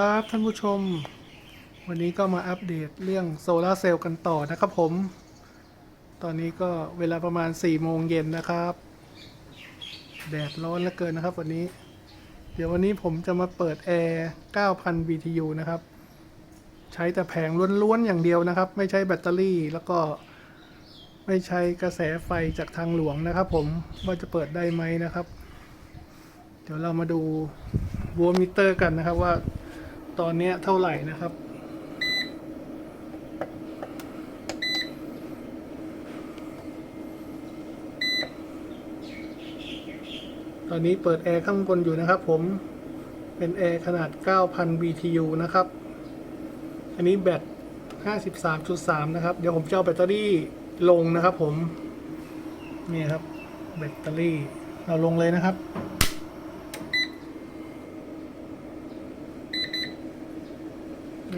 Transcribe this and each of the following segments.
วัสดีครับท่านผู้ชม วันนี้ก็มาอัปเดตเรื่องโซลาร์เซลล์กันต่อนะครับผม ตอนนี้ก็เวลาประมาณ4โมงเย็นนะครับ แดดร้อนเหลือเกินนะครับวันนี้ เดี๋ยววันนี้ผมจะมาเปิดแอร์9,000 BTU นะครับ ใช้แต่แผงล้วนๆอย่างเดียวนะครับ ไม่ใช้แบตเตอรี่แล้วก็ไม่ใช้กระแสไฟจากทางหลวงนะครับ ผมว่าจะเปิดได้ไหมนะครับ เดี๋ยวเรามาดูวลต์มิเตอร์กันนะครับว่า ตอนนี้เท่าไหร่นะครับตอนนี้เปิดแอร์ข้างบนอยู่นะครับผม เป็นแอร์ขนาด 9,000 BTU นะครับ อันนี้แบต 53.3 นะครับ เดี๋ยวผมจะเอาแบตเตอรี่ลงนะครับผม นี่ครับ แบตเตอรี่ เราลงเลยนะครับ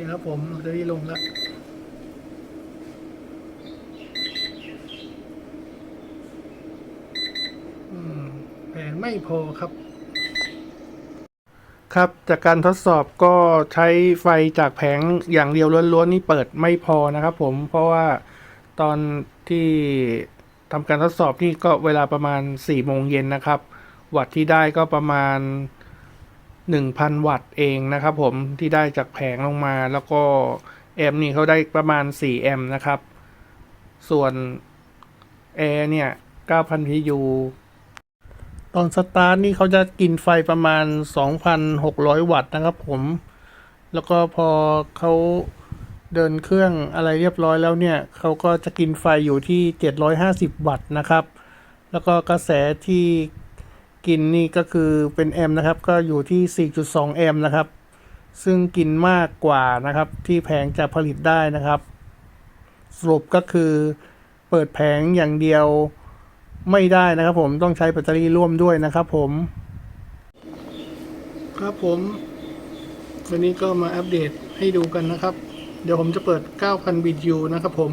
นี่ครับผมแบตเตอรี่ลงแล้วแผงไม่พอครับ ครับจากการทดสอบก็ใช้ไฟจากแผงอย่างเดียวล้วนๆนี่เปิดไม่พอนะครับผมเพราะว่าตอนที่ทำการทดสอบนี่ก็เวลาประมาณ4โมงเย็นนะครับ วัตต์ที่ได้ก็ประมาณ 1,000 วัตต์เองนะครับผมที่ได้จากแผงลงมาแล้วก็แอมป์นี่เขาได้ประมาณ 4 แอมป์นะครับ ส่วนแอร์เนี่ย 9,000 PU ตอนสตาร์ทนี่เขาจะกินไฟประมาณ 2,600 วัตต์นะครับผม แล้วก็พอเขาเดินเครื่องอะไรเรียบร้อยแล้วเนี่ย เขาก็จะกินไฟอยู่ที่ 750 วัตต์นะครับ แล้วก็กระแสที่ กินนี่ก็คือเป็นแอมนะครับ ก็อยู่ที่ 4.2 แอมนะครับ ซึ่งกินมากกว่านะครับ ที่แผงจะผลิตได้นะครับ สรุปก็คือเปิดแผงอย่างเดียวไม่ได้นะครับ ผมต้องใช้แบตเตอรี่ร่วมด้วยนะครับ ผม ครับผม วันนี้ก็มาอัปเดตให้ดูกันนะครับ เดี๋ยวผมจะเปิด 9,000 BTU นะครับผม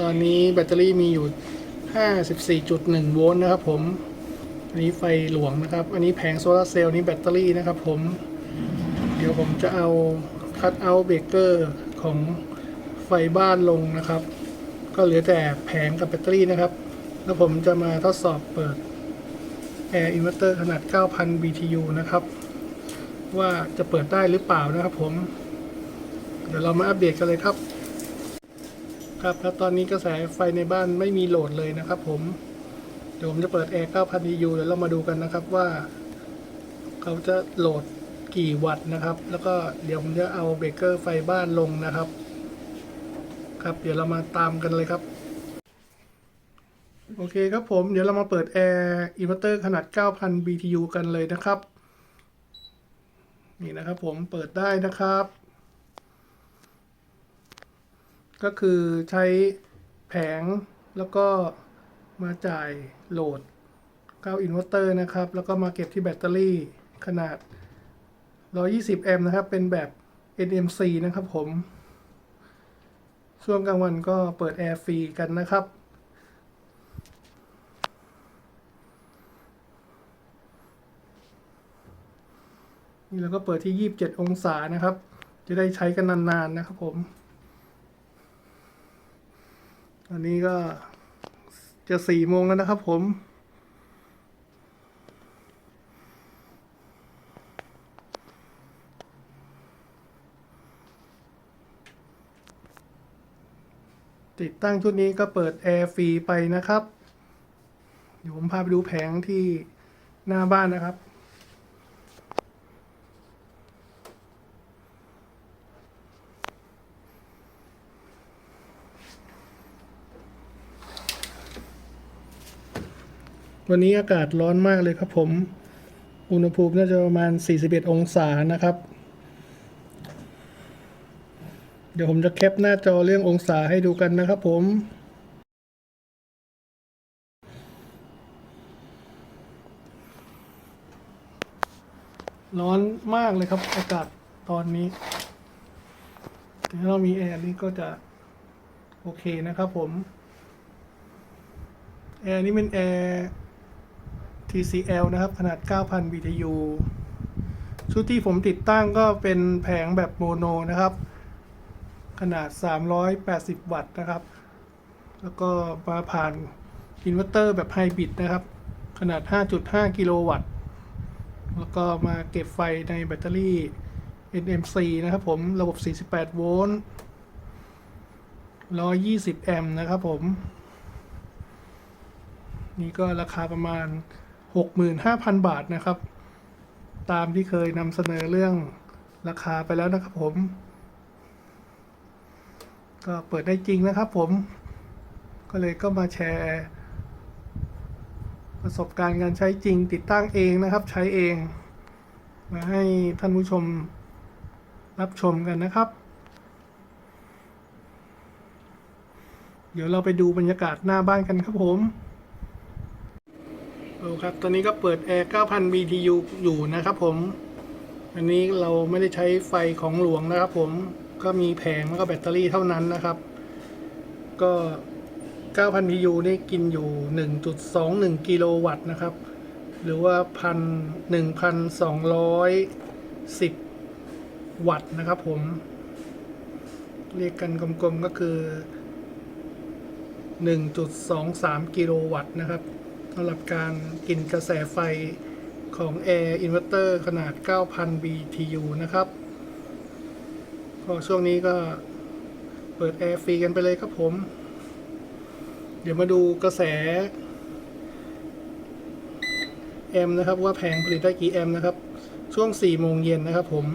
ตอนนี้แบตเตอรี่มีอยู่ 54.1 โวลต์นะครับผม อันนี้ไฟหลวงนะครับ อันนี้แผงโซลาเซลล์นี้แบตเตอรี่นะครับผม เดี๋ยวผมจะเอาคัตเอาท์เบเกอร์ของไฟบ้านลงนะครับ ก็เหลือแต่แผงกับแบตเตอรี่นะครับ แล้วผมจะมาทดสอบเปิด Air Inverter ขนาด 9,000 BTU นะครับ ว่าจะเปิดได้หรือเปล่านะครับผม เดี๋ยวเรามาอัปเดตกันเลยครับ ครับ แล้วตอนนี้กระแสไฟในบ้านไม่มีโหลดเลยนะครับผม เดี๋ยวผมจะเปิด Air 9,000 BTU เดี๋ยวเรามาดูกันนะครับว่า เขาจะโหลดกี่วัตต์นะครับ แล้วก็เดี๋ยวผมจะเอาเบรกเกอร์ไฟบ้านลงนะครับ ครับ เดี๋ยวเรามาตามกันเลยครับ โอเคครับผม เดี๋ยวเรามาเปิด Air Inverter ขนาด 9,000 BTU กันเลยนะครับ นี่นะครับผมเปิดได้นะครับ ก็คือใช้แผงแล้วก็มาจ่าย โหลดเข้าอินเวอร์เตอร์นะครับ แล้วก็มาเก็บที่แบตเตอรี่ขนาด 120 แอมป์นะครับ เป็นแบบ NMC นะครับผม ช่วงกลางวันก็เปิดแอร์ฟรีกันนะครับ นี่เราก็เปิดที่ 27 องศานะครับ จะได้ใช้กันนานๆนะครับผมตอนนี้ก็ จะสี่โมงแล้วนะครับผม ติดตั้งชุดนี้ก็เปิดแอร์ฟรีไปนะครับ เดี๋ยวผมพาไปดูแผงที่หน้าบ้านนะครับ วันนี้อากาศร้อนมากเลยครับผม อุณหภูมิน่าจะประมาณ 41 องศานะครับ เดี๋ยวผมจะแคปหน้าจอเรื่ององศาให้ดูกันนะครับผมร้อนมากเลยครับ อากาศตอนนี้ ถ้าเรามีแอร์นี่ก็จะ โอเคนะครับผม แอร์นี้เป็นแอร์ TCL นะครับ ขนาด 9,000 BTU ชุดที่ผมติดตั้งก็เป็นแผงแบบโมโนนะครับ ขนาด 380 วัตต์นะครับ แล้วก็มาผ่านอินเวอร์เตอร์แบบไฮบริดนะครับ ขนาด 5.5 กิโลวัตต์ แล้วก็มาเก็บไฟในแบตเตอรี่ NMC นะครับผม ระบบ 48 โวลต์ 120 แอมป์นะครับผม นี่ก็ราคาประมาณ 65,000 บาทนะครับ ตามที่เคยนำเสนอเรื่องราคาไปแล้วนะครับผม ก็เปิดได้จริงนะครับผม ก็เลยก็มาแชร์ ประสบการณ์การใช้จริงติดตั้งเองนะครับ ใช้เอง มาให้ท่านผู้ชมรับชมกันนะครับ เดี๋ยวเราไปดูบรรยากาศหน้าบ้านกันครับผม เอาครับ ตอนนี้ก็เปิดแอร์ 9,000 BTU อยู่นะครับผม อันนี้เราไม่ได้ใช้ไฟของหลวงนะครับผม ก็มีแผงแล้วก็แบตเตอรี่เท่านั้นนะครับ ก็ 9,000 BTU นี่กินอยู่ 1.21 กิโลวัตต์นะครับ หรือว่าพันหนึ่งพันสองร้อยสิบวัตต์นะครับผม เรียกกันกลมๆก็คือ 1.23 กิโลวัตต์นะครับำหรับการกินกระแสไฟของ Air Inverter ขนาด 9,000 BTU นะครับ ก็ช่วงนี้ก็เปิดแอร์ฟรีกันไปเลยครับผม เดี๋ยวมาดูกระแส แอมนะครับว่าแผงผลิตได้กี่แอมนะครับ ช่วง 4 โมงเย็นนะครับผม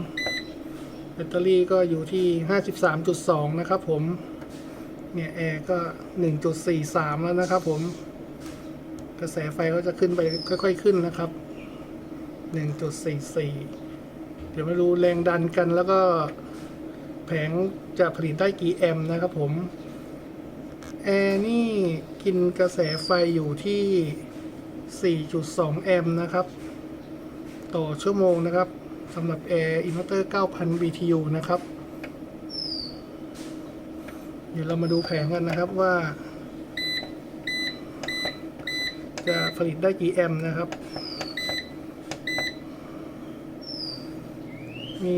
แบตเตอรี่ก็อยู่ที่ 53.2 นะครับผม เนี่ย แอร์ก็ 1.43 แล้วนะครับผม ระแสไฟก็จะขึ้นไปค่อยๆขึ้นนะครับ 1.44 เดี๋ยวมาดูแรงดันกันแล้วก็แผงจะผลิตได้กี่แอมป์นะครับผมแอร์นี่กินกระแสไฟอยู่ที่ 4.2 แอมป์นะครับ ต่อชั่วโมงนะครับสำหรับ Air Inverter 9,000 BTU นะครับ เดี๋ยวเรามาดูแผงกันนะครับว่า จะผลิตได้กี่แอมป์นะครับ มี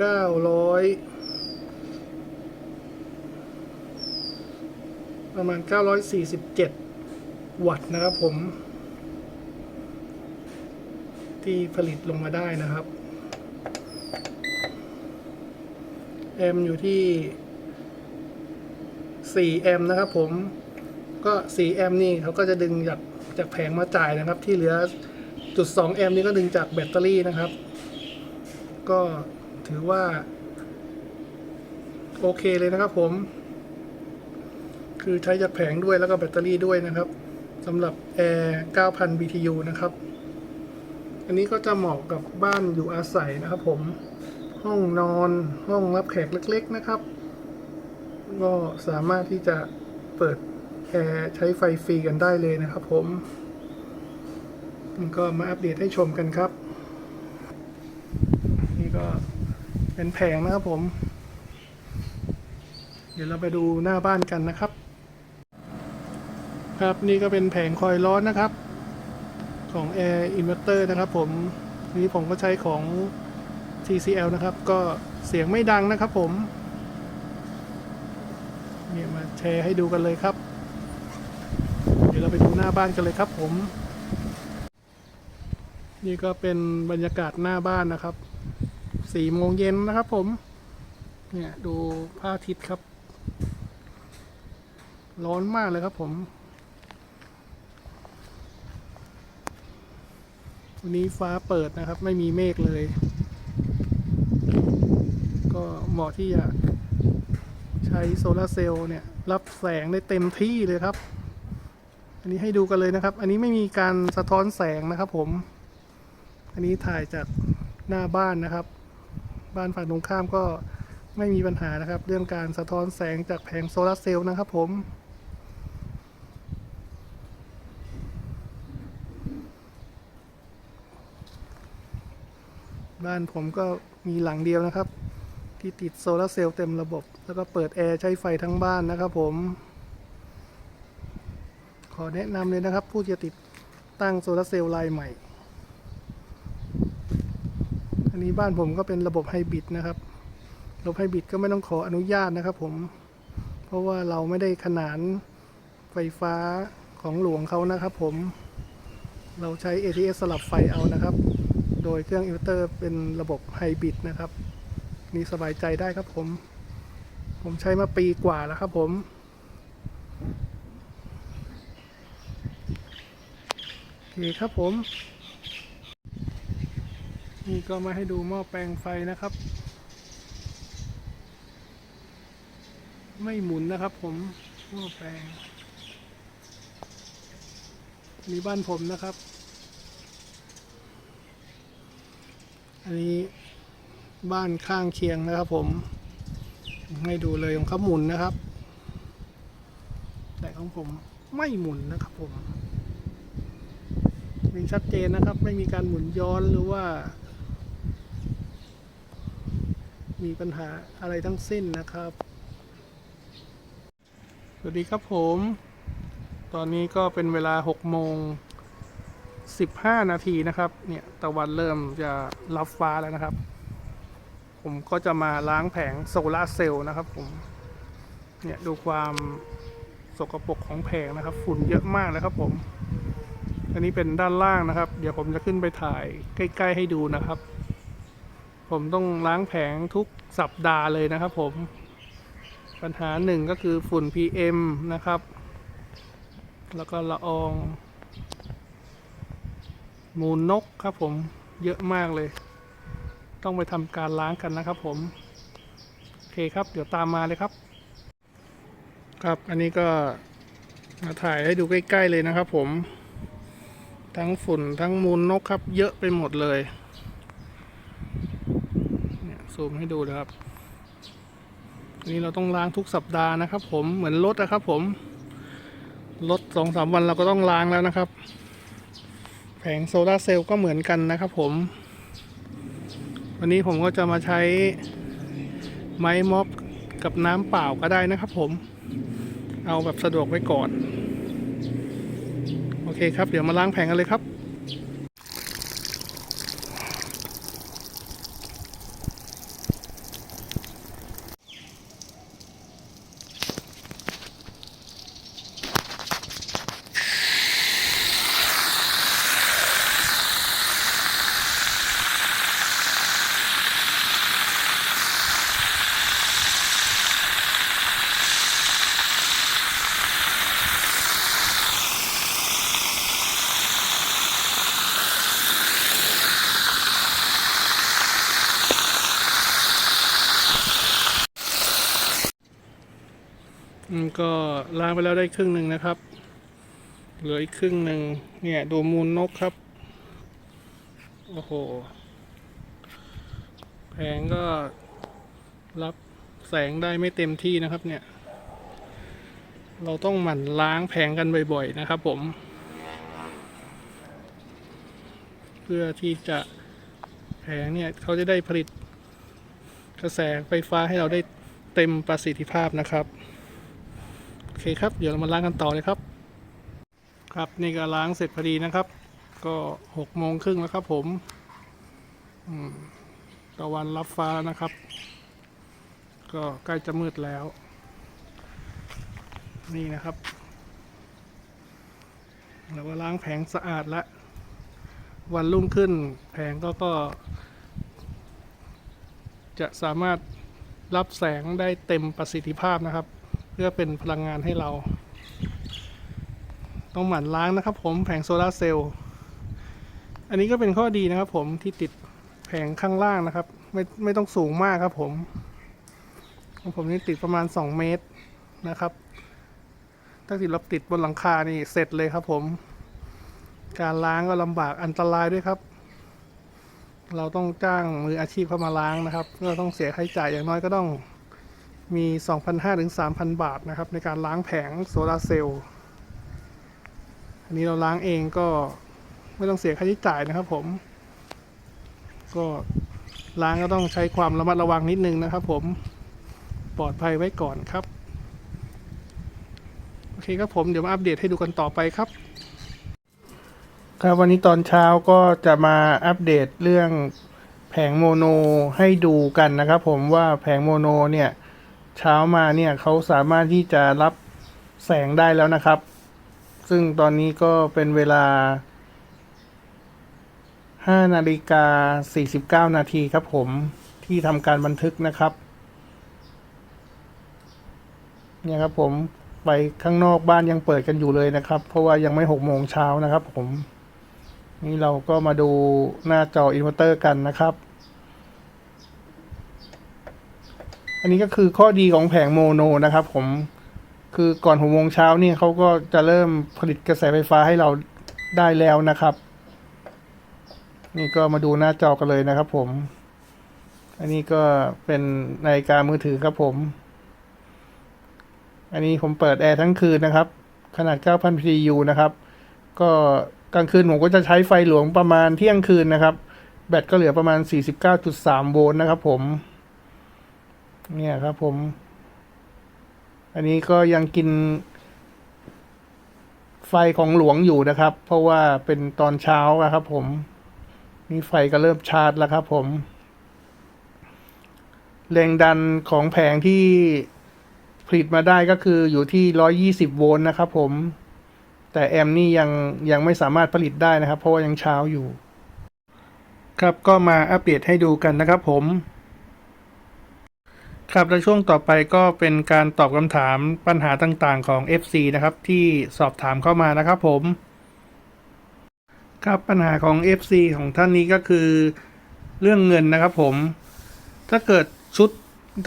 900ประมาณ 947 วัตต์นะครับผม ที่ผลิตลงมาได้นะครับ แอมป์อยู่ที่ 4 แอมป์นะครับผม ก็4แอมป์นี่เขาก็จะดึงจากจากแผงมาจ่ายนะครับ ที่เหลือจุด2แอมป์นี่ก็ดึงจากแบตเตอรี่นะครับ ก็ถือว่า โอเคเลยนะครับผม คือใช้จากแผงด้วยแล้วก็แบตเตอรี่ด้วยนะครับสำหรับ Air 9,000 BTU นะครับ อันนี้ก็จะเหมาะกับบ้านอยู่อาศัยนะครับผมห้องนอนห้องรับแขกเล็ก ๆ นะครับ ก็สามารถที่จะเปิด แอร์ใช้ไฟฟรีกันได้เลยนะครับผมนี่ก็มาอัปเดตให้ชมกันครับ นี่ก็เป็นแผงนะครับผม เดี๋ยวเราไปดูหน้าบ้านกันนะครับ ครับนี่ก็เป็นแผงคอยล์ร้อนนะครับ ของ Air Inverter นะครับผมนี่ผมก็ใช้ของ TCL นะครับ ก็เสียงไม่ดังนะครับผมเนี่ยมาแชร์ให้ดูกันเลยครับ เดี๋ยวเราไปดู หน้าบ้านกันเลยครับผม นี่ก็เป็นบรรยากาศหน้าบ้านนะครับสี่โมงเย็นนะครับผม เนี่ยดูพระอาทิตย์ครับ ร้อนมากเลยครับผม วันนี้ฟ้าเปิดนะครับ ไม่มีเมฆเลย ก็เหมาะที่จะใช้โซลาร์เซลล์เนี่ย รับแสงได้เต็มที่เลยครับ อันนี้ให้ดูกันเลยนะครับ อันนี้ไม่มีการสะท้อนแสงนะครับ ผม อันนี้ถ่ายจากหน้าบ้านนะครับ บ้านฝั่งตรงข้ามก็ไม่มีปัญหานะครับ เรื่องการสะท้อนแสงจากแผงโซลาร์เซลล์นะครับ ผม บ้านผมก็มีหลังเดียวนะครับ ที่ติดโซลาร์เซลล์เต็มระบบ แล้วก็เปิดแอร์ใช้ไฟทั้งบ้านนะครับผม อแนะนำเลยนะครับ ผู้จะติดตั้งโซลาเซลล์รายใหม่ อันนี้บ้านผมก็เป็นระบบไฮบริดนะครับ ระบบไฮบริดก็ไม่ต้องขออนุญาตนะครับผม เพราะว่าเราไม่ได้ขนานไฟฟ้าของหลวงเขานะครับผม เราใช้ ATS สลับไฟเอานะครับ โดยเครื่องอินเวอร์เตอร์เป็นระบบไฮบริดนะครับ นี่สบายใจได้ครับผม ผมใช้มาปีกว่าแล้วครับผม โอเคครับผม นี่ก็มาให้ดูหม้อแปลงไฟนะครับ ไม่หมุนนะครับผมหม้อแปลงนี่บ้านผมนะครับ อันนี้บ้านข้างเคียงนะครับผม ให้ดูเลยของเขาหมุนนะครับ แต่ของผมไม่หมุนนะครับผม มีชัดเจนนะครับ ไม่มีการหมุนย้อนหรือว่า มีปัญหาอะไรทั้งสิ้นนะครับ สวัสดีครับผม ตอนนี้ก็เป็นเวลา6โมง15 นาทีนะครับ เนี่ยตะวันเริ่มจะรับฟ้าแล้วนะครับ ผมก็จะมาล้างแผงโซลาร์เซลล์นะครับผมเนี่ยดูความสกปรกของแผงนะครับ ฝุ่นเยอะมากเลยครับผม อันนี้เป็นด้านล่างนะครับ เดี๋ยวผมจะขึ้นไปถ่ายใกล้ ๆ ให้ดูนะครับ ผมต้องล้างแผงทุกสัปดาห์เลยนะครับผม ปัญหาหนึ่งก็คือฝุ่น PM นะครับ แล้วก็ละออง มูลนกครับผม เยอะมากเลย ต้องไปทำการล้างกันนะครับผม โอเคครับ เดี๋ยวตามมาเลยครับ ครับ อันนี้ก็มาถ่ายให้ดูใกล้ ๆ เลยนะครับผม ทั้งฝุ่นทั้งมูลนกครับ เยอะไปหมดเลยเนี่ยซูมให้ดูนะครับนนี้เราต้องล้างทุกสัปดาห์นะครับ ผมเหมือนรถนะครับ ผมรถสองสามวันเราก็ต้องล้างแล้วนะครับ แผงโซลาเซลล์ก็เหมือนกันนะครับผม วันนี้ผมก็จะมาใช้ไม้ม็อบกับน้ำเปล่าก็ได้นะครับผม เอาแบบสะดวกไว้ก่อน คครับ เดี๋ยวมาล้างแผงกันเลยครับ ก็ล้างไปแล้วได้ครึ่งหนึ่งนะครับ เหลืออีกครึ่งหนึ่งเนี่ยดูมูลนกครับ โอ้โห แผงก็รับแสงได้ไม่เต็มที่นะครับเนี่ย เราต้องหมั่นล้างแผงกันบ่อยๆนะครับผม เพื่อที่จะแผงเนี่ยเขาจะได้ผลิตกระแสไฟฟ้าให้เราได้เต็มประสิทธิภาพนะครับ เคครับเดี๋ยวเรามาล้างกันต่อเลยครับ ครับนี่ก็ล้างเสร็จพอดีนะครับ ก็หกโมงครึ่งแล้วครับ ผมตะวันรับฟ้าแล้วนะครับ ก็ใกล้จะมืดแล้ว นี่นะครับเราก็ล้างแผงสะอาดแล้ววันรุ่งขึ้นแผงก็ก็ จะสามารถรับแสงได้เต็มประสิทธิภาพนะครับ เพื่อเป็นพลังงานให้เรา ต้องหมั่นล้างนะครับผมแผงโซลาร์เซลล์อันนี้ก็เป็นข้อดีนะครับผมที่ติดแผงข้างล่างนะครับ ไม่ไม่ต้องสูงมากครับผมของผมนี่ติดประมาณ 2 เมตรนะครับ ถ้าติดเราติดบนหลังคานี่เสร็จเลยครับผม การล้างก็ลำบากอันตรายด้วยครับ เราต้องจ้างมืออาชีพเข้ามาล้างนะครับก็ต้องเสียค่าใช้จ่ายอย่างน้อยก็ต้อง มี 2,500ถึง3,000 บาทนะครับ ในการล้างแผงโซลาร์เซลล์อันนี้เราล้างเองก็ไม่ต้องเสียค่าใช้จ่ายนะครับผม ก็ล้างก็ต้องใช้ความระมัดระวังนิดนึงนะครับผมปลอดภัยไว้ก่อนครับ โอเคครับผมเดี๋ยวมาอัปเดตให้ดูกันต่อไปครับ ครับวันนี้ตอนเช้าก็จะมาอัปเดตเรื่องแผงโมโนให้ดูกันนะครับผมว่าแผงโมโนเนี่ย เช้ามาเนี่ยเขาสามารถที่จะรับแสงได้แล้วนะครับ ซึ่งตอนนี้ก็เป็นเวลา 5 นาฬิกา 49 นาทีครับผมที่ทำการบันทึกนะครับเนี่ยครับผมไปข้างนอกบ้านยังเปิดกันอยู่เลยนะครับ เพราะว่ายังไม่หกโมงเช้านะครับผม นี่เราก็มาดูหน้าจออินเวอร์เตอร์กันนะครับ อันนี้ก็คือข้อดีของแผงโมโนนะครับ ผมคือก่อนหกโมงเช้านี่เขาก็จะเริ่มผลิตกระแสไฟฟ้าให้เราได้แล้วนะครับ นี่ก็มาดูหน้าจอกันเลยนะครับ ผม อันนี้ก็เป็นนาฬิกามือถือครับผม อันนี้ผมเปิดแอร์ทั้งคืนนะครับ ขนาด 9,000 PTU นะครับ ก็กลางคืนผมก็จะใช้ไฟหลวงประมาณเที่ยงคืนนะครับ แบตก็เหลือประมาณ 49.3 โวลต์นะครับผม เนี่ยครับผม อันนี้ก็ยังกิน ไฟของหลวงอยู่นะครับ เพราะว่าเป็นตอนเช้าครับผม นี่ไฟก็เริ่มชาร์จแล้วครับผม แรงดันของแผงที่ผลิตมาได้ก็คืออยู่ที่ 120 โวลต์นะครับผม แต่แอมป์นี่ยังยังไม่สามารถผลิตได้นะครับ เพราะว่ายังเช้าอยู่ ครับก็มาอัปเดตให้ดูกันนะครับผม ครับและช่วงต่อไปก็เป็นการตอบคำถามปัญหาต่างๆของ FC นะครับ ที่สอบถามเข้ามานะครับผม ครับปัญหาของ FC ของท่านนี้ก็คือเรื่องเงินนะครับผม ถ้าเกิดชุด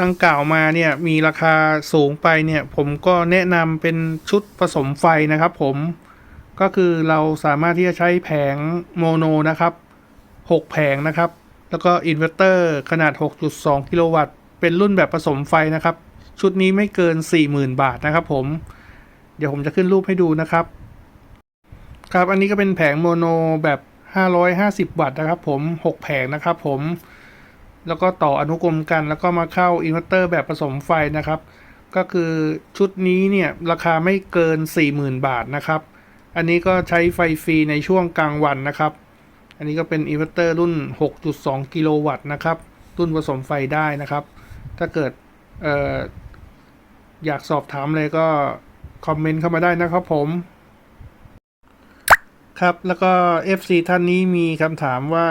ดังกล่าวมาเนี่ยมีราคาสูงไปเนี่ย ผมก็แนะนำเป็นชุดผสมไฟนะครับผมก็คือเราสามารถที่จะใช้แผงโมโนนะครับ 6 แผงนะครับ แล้วก็อินเวอร์เตอร์ขนาด 6.2 กิโลวัตต์ เป็นรุ่นแบบผสมไฟนะครับ ชุดนี้ไม่เกิน 40,000 บาทนะครับผม เดี๋ยวผมจะขึ้นรูปให้ดูนะครับ ครับอันนี้ก็เป็นแผงโมโนแบบ 550 วัตต์นะครับผม 6 แผงนะครับผม แล้วก็ต่ออนุกรมกันแล้วก็มาเข้าอินเวอร์เตอร์แบบผสมไฟนะครับ ก็คือชุดนี้เนี่ยราคาไม่เกิน 40,000 บาทนะครับ อันนี้ก็ใช้ไฟฟรีในช่วงกลางวันนะครับ อันนี้ก็เป็นอินเวอร์เตอร์รุ่น 6.2 กิโลวัตต์นะครับ รุ่นผสมไฟได้นะครับ ถ้าเกิดเอออยากสอบถามเลยก็ คอมเมนต์เข้ามาได้นะครับผม ครับแล้วก็ FC ท่านนี้มีคำถามว่า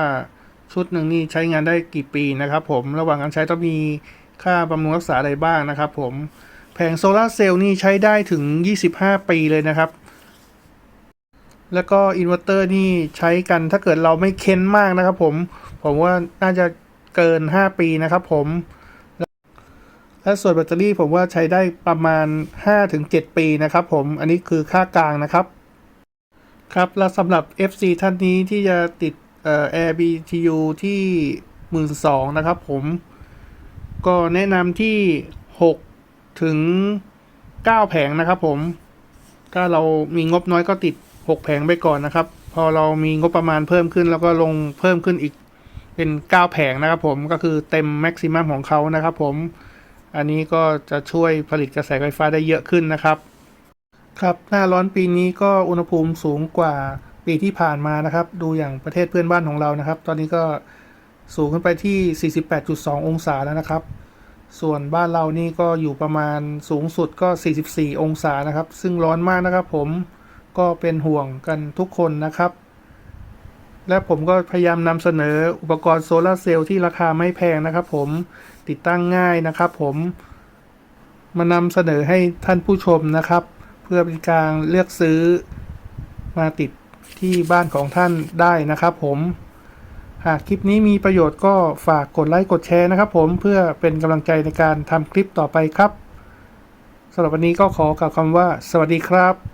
ชุดหนึ่งนี่ใช้งานได้กี่ปีนะครับผม ระหว่างการใช้ต้องมีค่าบำรุงรักษาอะไรบ้างนะครับผมแผงโซลาร์เซลล์นี่ใช้ได้ถึง 25 ปีเลยนะครับ แล้วก็อินเวอร์เตอร์นี่ใช้กันถ้าเกิดเราไม่เค้นมากนะครับผม ผมว่าน่าจะเกิน 5 ปีนะครับผม และส่วนแบตเตอรี่ผมว่าใช้ได้ประมาณ 5-7 ปีนะครับผมอันนี้คือค่ากลางนะครับ ครับ แล้วสำหรับ FC ท่านนี้ที่จะติดเอ่อ Air BTU ที่ 12,000นะครับผมก็แนะนำที่ 6 ถึง 9 แผงนะครับผมถ้าเรามีงบน้อยก็ติด 6 แผงไปก่อนนะครับ พอเรามีงบประมาณเพิ่มขึ้น แล้วก็ลงเพิ่มขึ้นอีกเป็น 9 แผงนะครับผมก็คือเต็มแม็กซิมัมของเขานะครับผม อันนี้ก็จะช่วยผลิตกระแสไฟฟ้าได้เยอะขึ้นนะครับ ครับหน้าร้อนปีนี้ก็อุณหภูมิสูงกว่าปีที่ผ่านมานะครับ ดูอย่างประเทศเพื่อนบ้านของเรานะครับ ตอนนี้ก็สูงขึ้นไปที่ 48.2 องศาแล้วนะครับ ส่วนบ้านเรานี่ก็อยู่ประมาณสูงสุดก็ 44 องศานะครับ ซึ่งร้อนมากนะครับ ผมก็เป็นห่วงกันทุกคนนะครับ และผมก็พยายามนำเสนออุปกรณ์โซลาร์เซลล์ที่ราคาไม่แพงนะครับ ผม ติดตั้งง่ายนะครับ ผมมานำเสนอให้ท่านผู้ชมนะครับ เพื่อเป็นการเลือกซื้อมาติดที่บ้านของท่านได้นะครับผม หากคลิปนี้มีประโยชน์ก็ฝากกดไลค์กดแชร์นะครับผมเพื่อเป็นกำลังใจในการทำคลิปต่อไปครับสำหรับวันนี้ก็ขอกล่าวคำว่า สวัสดีครับ